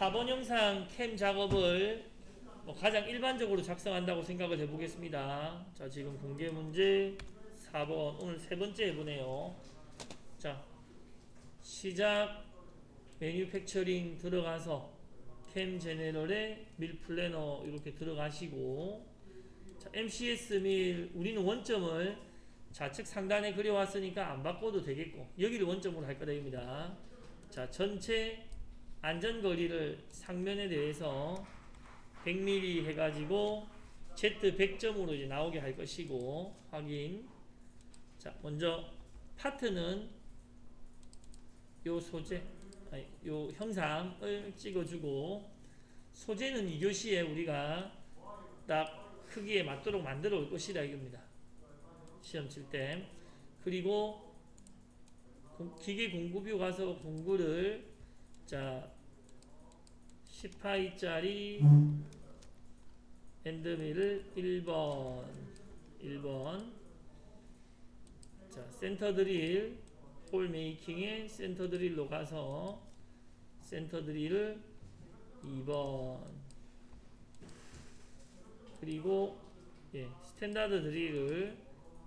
4번 영상 캠 작업을 뭐 가장 일반적으로 작성한다고 생각을 해보겠습니다. 자, 지금 공개 문제 4번 오늘 세 번째 해보네요. 자, 시작 매뉴팩처링 들어가서 캠 제네럴에 밀 플래너 이렇게 들어가시고 자, MCS 밀 우리는 원점을 좌측 상단에 그려왔으니까 안 바꿔도 되겠고 여기를 원점으로 할 거다 입니다. 자, 전체 안전거리를 상면에 대해서 100mm 해가지고 Z 100점으로 이제 나오게 할 것이고 확인. 자, 먼저 파트는 요 소재, 아니, 요 형상을 찍어주고 소재는 2교시에 우리가 딱 크기에 맞도록 만들어 올 것이다 이겁니다. 시험 칠 때. 그리고 공- 기계 공구뷰 가서 공구를 자 10파이짜리 엔드밀을 1번 1번. 자 센터 드릴 홀 메이킹에 센터 드릴로 가서 센터 드릴을 2번. 그리고 예, 스탠다드 드릴을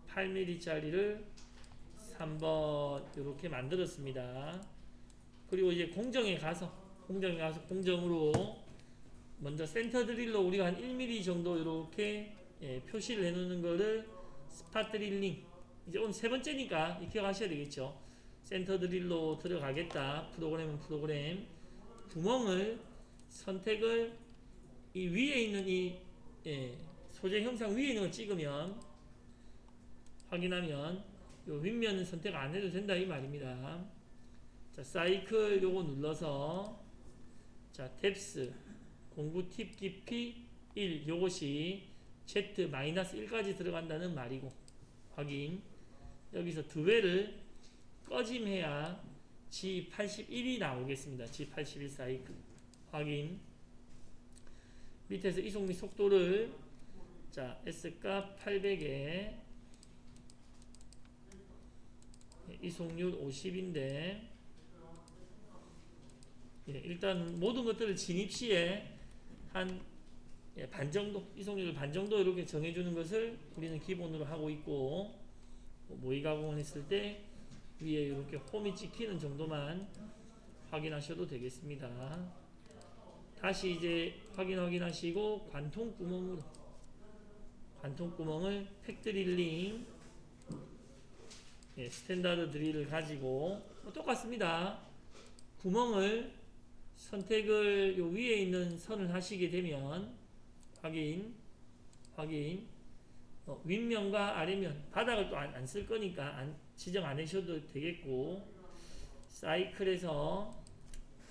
8mm짜리를 3번. 이렇게 만들었습니다. 그리고 이제 공정에 가서 공정에 가서 공정으로 먼저 센터 드릴로 우리가 한 1mm 정도 이렇게 예, 표시를 해놓는 거를 스팟 드릴링 이제 오늘 세 번째니까 기억하셔야 되겠죠. 센터 드릴로 들어가겠다. 프로그램은 프로그램 구멍을 선택을 이 위에 있는 이 예, 소재 형상 위에 있는 걸 찍으면 확인하면 요 윗면은 선택 안 해도 된다 이 말입니다. 자, 사이클 요거 눌러서 자, 탭스 공구 팁 깊이 1 요것이 Z-1까지 들어간다는 말이고 확인. 여기서 두 배를 꺼짐해야 G81이 나오겠습니다. G81 사이클. 확인. 밑에서 이속 및 속도를 자 S값 800에 이속률 50인데 예, 일단 모든 것들을 진입 시에 한 예, 반 정도 이속률을 반 정도 이렇게 정해주는 것을 우리는 기본으로 하고 있고 뭐 모의 가공을 했을 때 위에 이렇게 홈이 찍히는 정도만 확인하셔도 되겠습니다. 다시 이제 확인 확인하시고 관통 구멍으로 관통 구멍을 팩 드릴링 예, 스탠다드 드릴을 가지고 뭐 똑같습니다. 구멍을 선택을 요 위에 있는 선을 하시게 되면 확인 확인. 어, 윗면과 아래면 바닥을 또 안 쓸 거니까 안, 지정 안 하셔도 되겠고. 사이클에서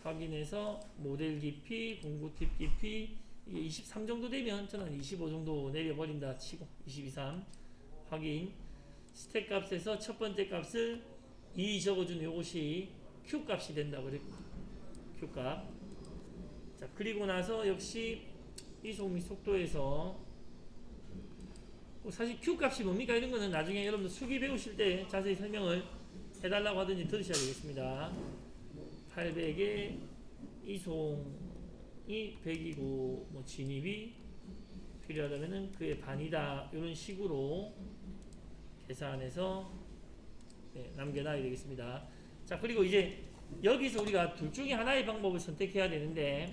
확인해서 모델 깊이 공구 팁 깊이 이게 23 정도 되면 저는 25 정도 내려버린다 치고 22, 3 확인. 스택 값에서 첫 번째 값을 2 적어준 요것이 Q 값이 된다고 그랬고 Q 값. 자, 그리고 나서 역시 이속 및 속도에서 뭐 사실 Q 값이 뭡니까 이런 거는 나중에 여러분들 수기 배우실 때 자세히 설명을 해달라고 하든지 들으셔야 되겠습니다. 800에 이송이 100이고 뭐 진입이 필요하다면은 그의 반이다 이런 식으로 계산해서 네, 남겨놔야 되겠습니다. 자 그리고 이제 여기서 우리가 둘 중에 하나의 방법을 선택해야 되는데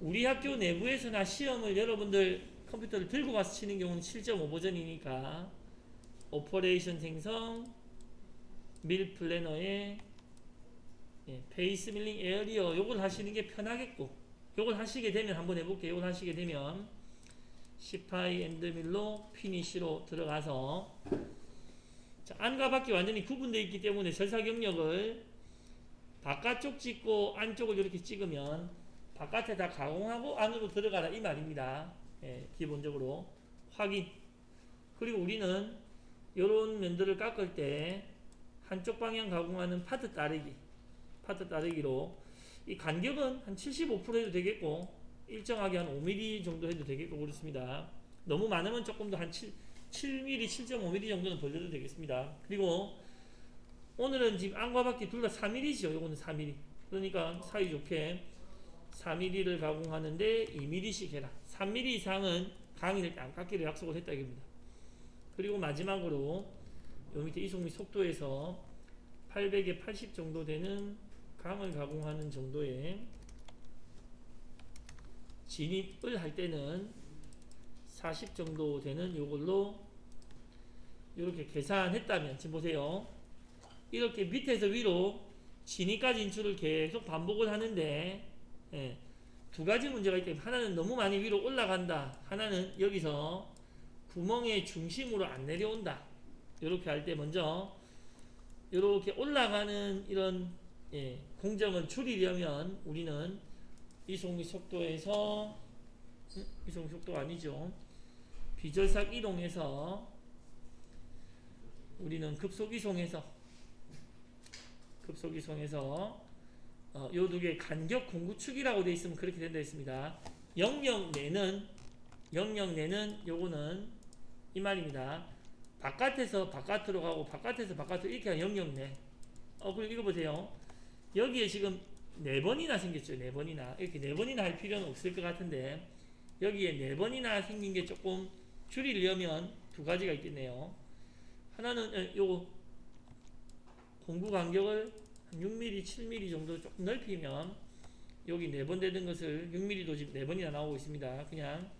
우리 학교 내부에서나 시험을 여러분들 컴퓨터를 들고 가서 치는 경우는 7.5 버전이니까 오퍼레이션 생성 밀 플래너에 예, 페이스 밀링 에어리어 요걸 하시는 게 편하겠고 요걸 하시게 되면 한번 해볼게요. 요걸 하시게 되면 시파이 엔드밀로 피니시로 들어가서 자, 안과 밖이 완전히 구분되어 있기 때문에 절사 경력을 바깥쪽 찍고 안쪽을 이렇게 찍으면 바깥에 다 가공하고 안으로 들어가라 이 말입니다. 예, 기본적으로 확인. 그리고 우리는 이런 면들을 깎을 때 한쪽 방향 가공하는 파트 따르기, 파트 따르기로 이 간격은 한 75% 해도 되겠고 일정하게 한 5mm 정도 해도 되겠고 그렇습니다. 너무 많으면 조금 더 한 7, 7mm, 7.5mm 정도는 벌려도 되겠습니다. 그리고 오늘은 지금 안과 밖이 둘다 4mm죠. 요거는 4mm. 그러니까 사이좋게 4mm를 가공하는데 2mm씩 해라. 3mm 이상은 강의를 안 깎기로 약속을 했다 이겁니다. 그리고 마지막으로 요 밑에 이송미 속도에서 800에 80 정도 되는 강을 가공하는 정도의 진입을 할 때는 40 정도 되는 요걸로 이렇게 계산했다면 지금 보세요. 이렇게 밑에서 위로 진입까지 인출을 계속 반복을 하는데 예, 두 가지 문제가 있기 때문에 하나는 너무 많이 위로 올라간다. 하나는 여기서 구멍의 중심으로 안 내려온다. 이렇게 할 때 먼저 이렇게 올라가는 이런 예, 공정을 줄이려면 우리는 이송미 속도에서 음, 이송미 속도가 아니죠. 비절삭 이동해서 우리는 급속 이송해서 이송해서 어, 요두 개 간격 공구축이라고 되어 있으면 그렇게 된다 했습니다. 영역 내는 영역 내는 요거는 이 말입니다. 바깥에서 바깥으로 가고 바깥에서 바깥으로 이렇게 영역 내. 어 그리고 이거 보세요. 여기에 지금 네 번이나 생겼죠. 네 번이나 이렇게 네 번이나 할 필요는 없을 것 같은데 여기에 네 번이나 생긴 게 조금 줄이려면 두 가지가 있겠네요. 하나는 어, 요 공구 간격을 한 6mm, 7mm 정도 조금 넓히면 여기 네번 되는 것을 6mm도 지금 네 번이나 나오고 있습니다. 그냥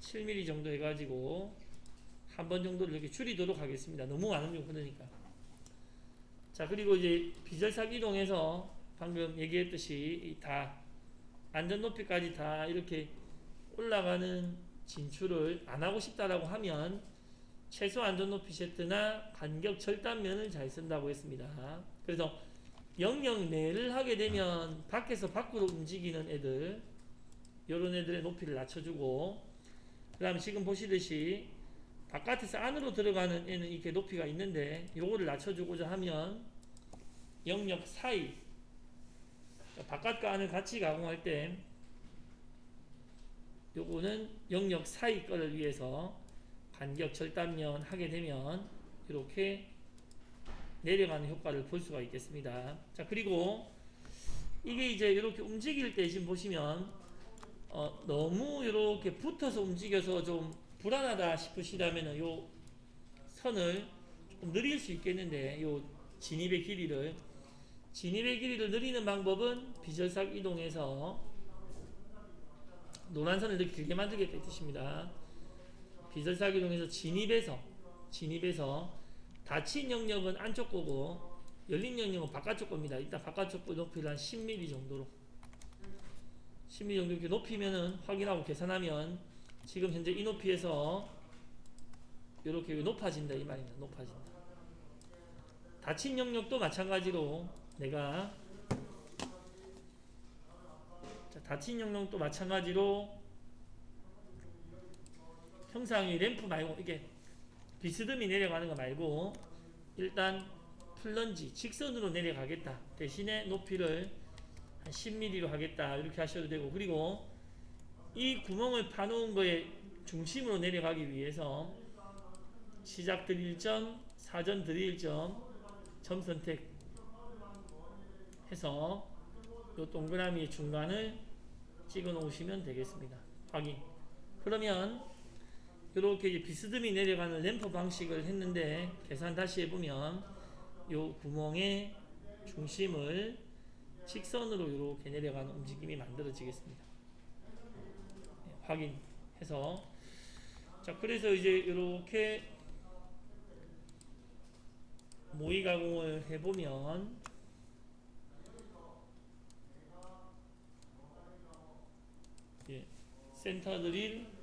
7mm 정도 해가지고 한 번 정도를 이렇게 줄이도록 하겠습니다. 너무 좀 그러니까. 자 그리고 이제 비절삭 이동해서 방금 얘기했듯이 이다 안전 높이까지 다 이렇게 올라가는 진출을 안 하고 싶다라고 하면 최소 안전 높이 세트나 간격 절단면을 잘 쓴다고 했습니다. 그래서 영역 내를 하게 되면 밖에서 밖으로 움직이는 애들 이런 애들의 높이를 낮춰주고 그 다음에 지금 보시듯이 바깥에서 안으로 들어가는 애는 이렇게 높이가 있는데 요거를 낮춰주고자 하면 영역 사이 바깥과 안을 같이 가공할 때 요거는 영역 사이 거를 위해서 간격 절단면 하게 되면 이렇게 내려가는 효과를 볼 수가 있겠습니다. 자 그리고 이게 이제 이렇게 움직일 때 지금 보시면 어, 너무 이렇게 붙어서 움직여서 좀 불안하다 싶으시다면은 요 선을 조금 느릴 수 있겠는데 요 진입의 길이를 진입의 길이를 느리는 방법은 비절삭 이동해서 노란 선을 이렇게 길게 만들겠다 이 뜻입니다. 비절삭 이동해서 진입에서 진입에서 닫힌 영역은 안쪽 거고 열린 영역은 바깥쪽 겁니다. 일단 바깥쪽 거 높이를 한 10mm 정도로 10mm 정도 이렇게 높이면은 확인하고 계산하면 지금 현재 이 높이에서 이렇게 높아진다 이 말입니다. 높아진다. 닫힌 영역도 마찬가지로 내가 자, 닫힌 영역도 마찬가지로 형상이 램프 말고 이게 비스듬히 내려가는 거 말고 일단 플런지 직선으로 내려가겠다. 대신에 높이를 한 10mm로 하겠다. 이렇게 하셔도 되고 그리고 이 구멍을 파놓은 거에 중심으로 내려가기 위해서 시작 드릴 점 사전 드릴 점 점 선택 해서 요 동그라미 중간을 찍어 놓으시면 되겠습니다. 확인. 그러면 이렇게 이제 비스듬히 내려가는 램프 방식을 했는데 계산 다시 해보면 요 구멍의 중심을 직선으로 이렇게 내려가는 움직임이 만들어지겠습니다. 네, 확인해서 자 그래서 이제 이렇게 모의 가공을 해보면 예, 센터 드릴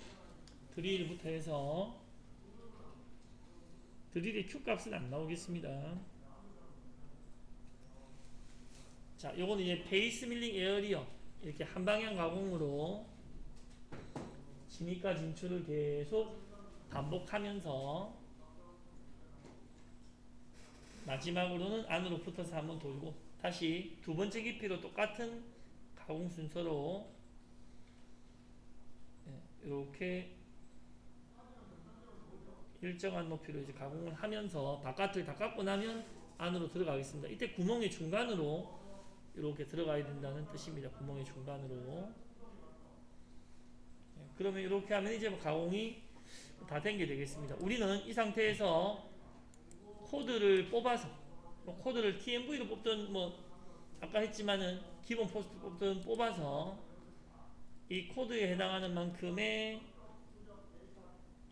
드릴부터 해서 드릴의 Q 값은 안 나오겠습니다. 자, 요거는 이제 베이스 밀링 에어리어 이렇게 한 방향 가공으로 진입과 진출을 계속 반복하면서 마지막으로는 안으로 붙어서 한번 돌고 다시 두 번째 깊이로 똑같은 가공 순서로 이렇게 일정한 높이로 이제 가공을 하면서 바깥을 다 깎고 나면 안으로 들어가겠습니다. 이때 구멍의 중간으로 이렇게 들어가야 된다는 뜻입니다. 구멍의 중간으로. 예, 그러면 이렇게 하면 이제 뭐 가공이 다 된 게 되겠습니다. 우리는 이 상태에서 코드를 뽑아서 뭐 코드를 TMV로 뽑든 뭐 아까 했지만은 기본 포스트 뽑든 뽑아서 이 코드에 해당하는 만큼의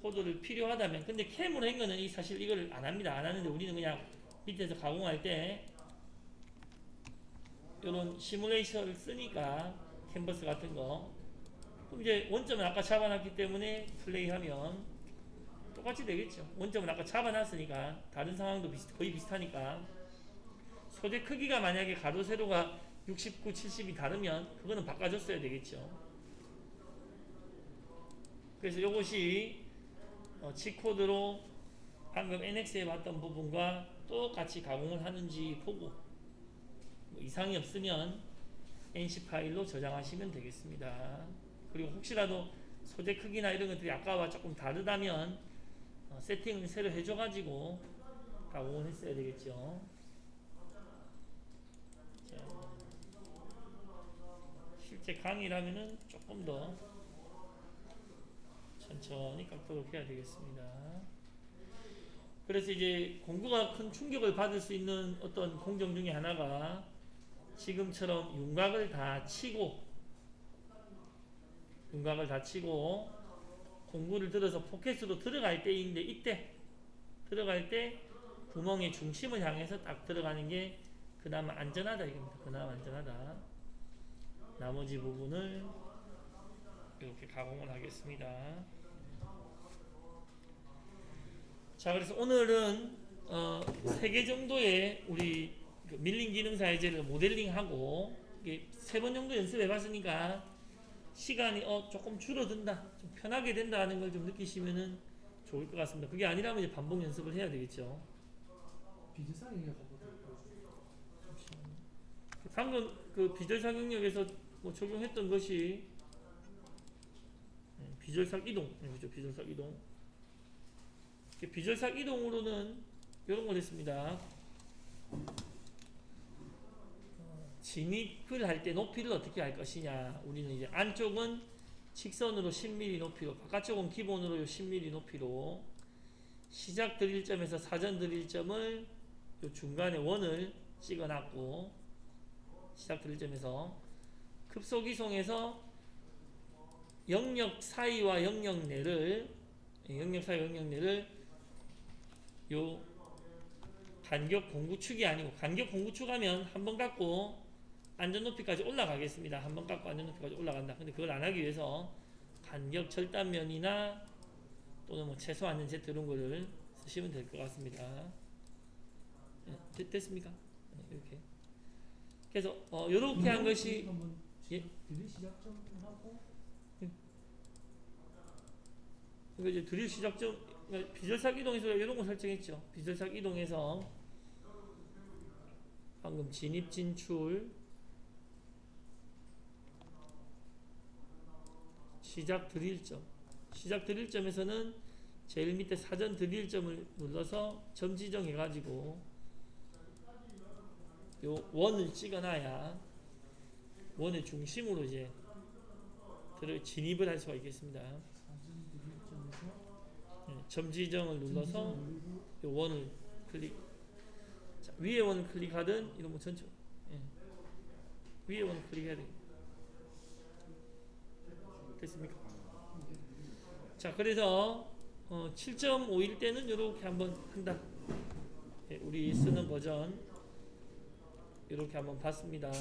코드를 필요하다면 근데 캠으로 한 거는 이 사실 이걸 안 합니다. 안 하는데 우리는 그냥 밑에서 가공할 때 이런 시뮬레이션을 쓰니까 캔버스 같은 거 그럼 이제 원점을 아까 잡아놨기 때문에 플레이하면 똑같이 되겠죠. 원점을 아까 잡아놨으니까 다른 상황도 비슷, 거의 비슷하니까 소재 크기가 만약에 가로 세로가 69, 70이 다르면 그거는 바꿔줬어야 되겠죠. 그래서 이것이 어, G코드로 방금 NX에 봤던 부분과 똑같이 가공을 하는지 보고 뭐 이상이 없으면 NC 파일로 저장하시면 되겠습니다. 그리고 혹시라도 소재 크기나 이런 것들이 아까와 조금 다르다면 어, 세팅을 새로 해줘가지고 가공을 했어야 되겠죠. 자, 실제 강의라면은 조금 더 천천히 깎도록 해야 되겠습니다. 그래서 이제 공구가 큰 충격을 받을 수 있는 어떤 공정 중에 하나가 지금처럼 윤곽을 다 치고 윤곽을 다 치고 공구를 들어서 포켓으로 들어갈 때인데 이때 들어갈 때 구멍의 중심을 향해서 딱 들어가는 게 그나마 안전하다 이겁니다. 그나마 안전하다. 나머지 부분을 이렇게 가공을 하겠습니다. 자, 그래서 오늘은 어, 3개 정도의 우리 그 밀링 기능사 예제를 모델링하고 세번 정도 연습해 봤으니까 시간이 어, 조금 줄어든다, 좀 편하게 된다 하는 걸 좀 느끼시면은 좋을 것 같습니다. 그게 아니라면 이제 반복 연습을 해야 되겠죠. 비즈상이 가보도록 잠시만요. 방금 그 비절삭 영역에서 뭐 적용했던 것이 네, 비절삭 이동, 네, 그죠? 비절삭 이동. 비절삭 이동으로는 이런 걸 했습니다. 어, 진입을 할 때 높이를 어떻게 할 것이냐. 우리는 이제 안쪽은 직선으로 10mm 높이로, 바깥쪽은 기본으로 10mm 높이로 시작 드릴점에서 사전 드릴점을 요 중간에 원을 찍어놨고 시작 드릴점에서 급속 이송에서 영역 사이와 영역 내를 예, 영역 사이 영역 내를 요 간격 공구축이 아니고 간격 공구축 하면 한 번 갖고 안전 높이까지 올라가겠습니다. 한 번 갖고 안전 높이까지 올라간다. 근데 그걸 안 하기 위해서 간격 절단면이나 또는 뭐 최소 안전 Z 이런 거를 쓰시면 될 것 같습니다. 예, 됐, 됐습니까? 네, 이렇게. 그래서 어, 요렇게 한 것이 한번 예? 드릴 시작 좀 하고 이거 이제 드릴 시작 점 그러니까 비절삭 이동에서 이런 거 설정했죠. 비절삭 이동에서 방금 진입 진출 시작 드릴점 시작 드릴점에서는 제일 밑에 사전 드릴점을 눌러서 점 지정해 가지고 요 원을 찍어놔야 원의 중심으로 이제 진입을 할 수가 있겠습니다. 예, 점 지정을 눌러서 요 원을 클릭 자, 위에 원을 클릭하든 이런 거 전체 예. 위에 원을 클릭해야 돼 됐습니까? 자 그래서 어, 7.5일 때는 이렇게 한번 한다 예, 우리 쓰는 버전 이렇게 한번 봤습니다